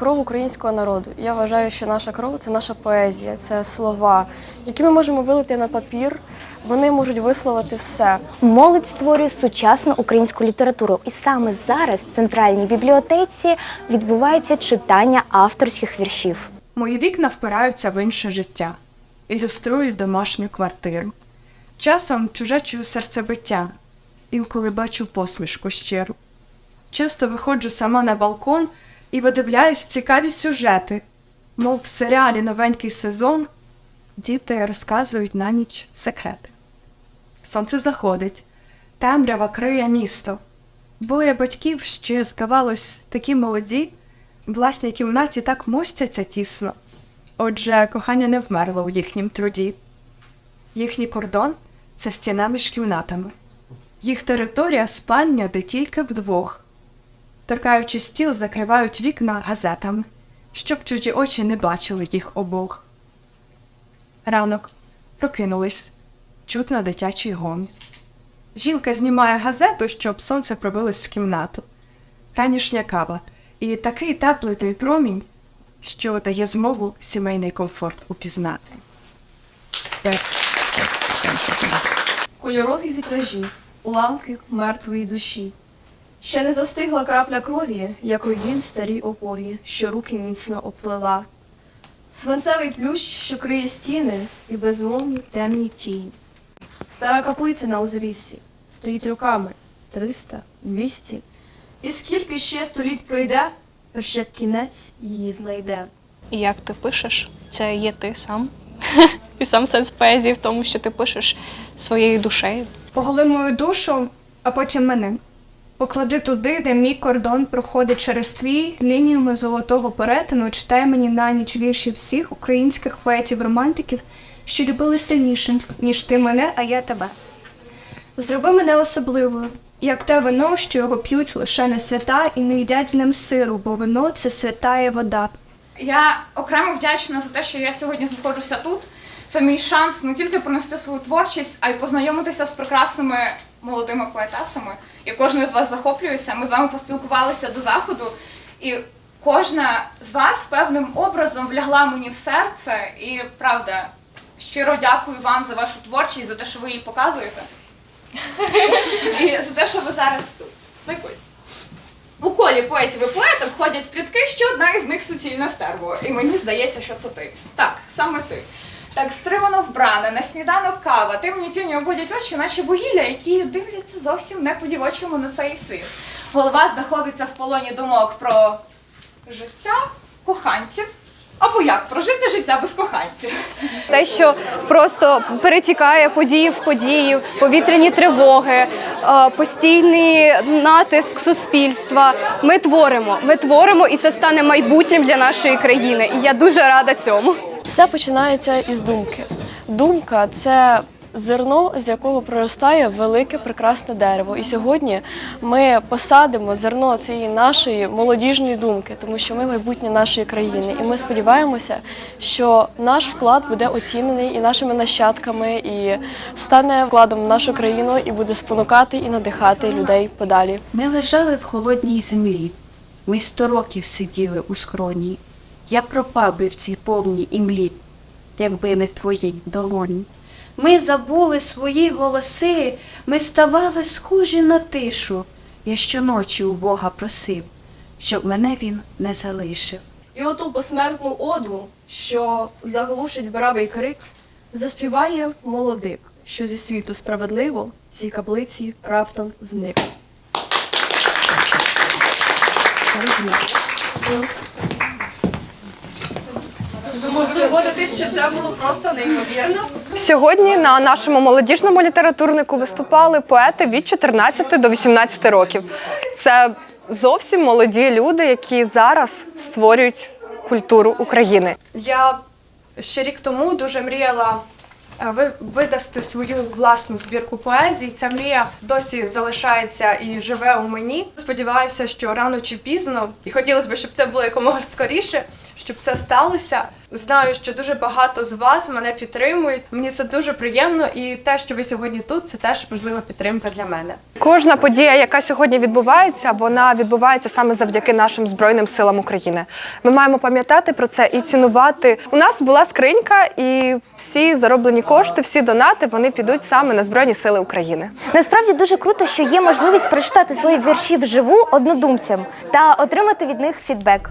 Кров українського народу. Я вважаю, що наша кров це наша поезія, це слова, які ми можемо вилити на папір. Вони можуть висловити все. Молодь створює сучасну українську літературу, і саме зараз в центральній бібліотеці відбувається читання авторських віршів. Мої вікна впираються в інше життя, ілюструють домашню квартиру. Часом чуже чую серцебиття, інколи бачу посмішку щиру. Часто виходжу сама на балкон і видивляюсь цікаві сюжети, мов в серіалі новенький сезон діти розказують на ніч секрети. Сонце заходить, темрява криє місто. Двоє батьків ще, здавалось, такі молоді, в власній кімнаті так мостяться тісно. Отже, кохання не вмерло у їхнім труді. Їхній кордон це стіна між кімнатами. Їх територія спальня, де тільки вдвох. Торкаючи стіл, закривають вікна газетами, щоб чужі очі не бачили їх обох. Ранок прокинулись, чутно дитячий гомін. Жінка знімає газету, щоб сонце пробилось в кімнату. Ранішня кава і такий теплий той промінь, що дає змогу сімейний комфорт упізнати. Кольорові вітражі, уламки мертвої душі. Ще не застигла крапля крові, якою він в старій опові, що руки міцно оплела. Свинцевий плющ, що криє стіни, і безмовні темні тіні. Стара каплиця на узліссі стоїть роками триста, двісті. І скільки ще століть пройде, перш як кінець її знайде. І як ти пишеш, це є ти сам. І сам сенс поезії в тому, що ти пишеш своєю душею. Поголи мою душу, а потім мене. Поклади туди, де мій кордон проходить через твій лініями золотого перетину. Читай мені на ніч вірші всіх українських поетів-романтиків, що любили сильніше, ніж ти мене, а я тебе. Зроби мене особливою, як те вино, що його п'ють лише не свята і не їдять з ним сиру, бо вино це святає вода. Я окремо вдячна за те, що я сьогодні знаходжуся тут. Це мій шанс не тільки пронести свою творчість, а й познайомитися з прекрасними молодими поетесами. Я кожною з вас захоплююся. Ми з вами поспілкувалися до заходу, і кожна з вас певним образом влягла мені в серце. І правда, щиро дякую вам за вашу творчість, за те, що ви її показуєте. І за те, що ви зараз тут. Ну, якось. У колі поетів і поеток ходять плітки, що одна із них суцільне стерво. І мені здається, що це ти. Так, саме ти. Так стримано вбрана, на сніданок кава, темні тюні обводять очі, наче вугілля, які дивляться зовсім не по-дівочому на цей світ. Голова знаходиться в полоні думок про життя коханців. Або як прожити життя без коханців. те, що просто перетікає події в події, повітряні тривоги, е, постійний натиск суспільства. Ми творимо, ми творимо, і це стане майбутнім для нашої країни. І я дуже рада цьому. Все починається із думки. Думка це зерно, з якого проростає велике прекрасне дерево. І сьогодні ми посадимо зерно цієї нашої молодіжної думки, тому що ми майбутнє нашої країни. І ми сподіваємося, що наш вклад буде оцінений і нашими нащадками, і стане вкладом в нашу країну, і буде спонукати і надихати людей подалі. Ми лежали в холодній землі. Ми сто років сиділи у схроні. Я пропав би в цій повній імлі, якби не твої долоні. Ми забули свої голоси, ми ставали схожі на тишу. Я щоночі у Бога просив, щоб мене він не залишив. І оту посмертну оду, що заглушить бравий крик, заспіває молодик, що зі світу справедливо цій каплиці раптом зник. Сьогодні на нашому молодіжному літературнику виступали поети від 14 до 18 років. Це зовсім молоді люди, які зараз створюють культуру України. Я ще рік тому дуже мріяла е, видасти свою власну збірку поезії. Ця мрія досі залишається і живе у мені. Сподіваюся, що рано чи пізно, і хотілося б, щоб це було якомога скоріше, щоб це сталося. Знаю, що дуже багато з вас мене підтримують. Мені це дуже приємно, і те, що ви сьогодні тут, це теж важлива підтримка для мене. Кожна подія, яка сьогодні відбувається, вона відбувається саме завдяки нашим збройним силам України. Ми маємо пам'ятати про це і цінувати. У нас була скринька, і всі зароблені кошти, всі донати вони підуть саме на збройні сили України. Насправді дуже круто, що є можливість прочитати свої вірші вживу однодумцям та отримати від них фідбек.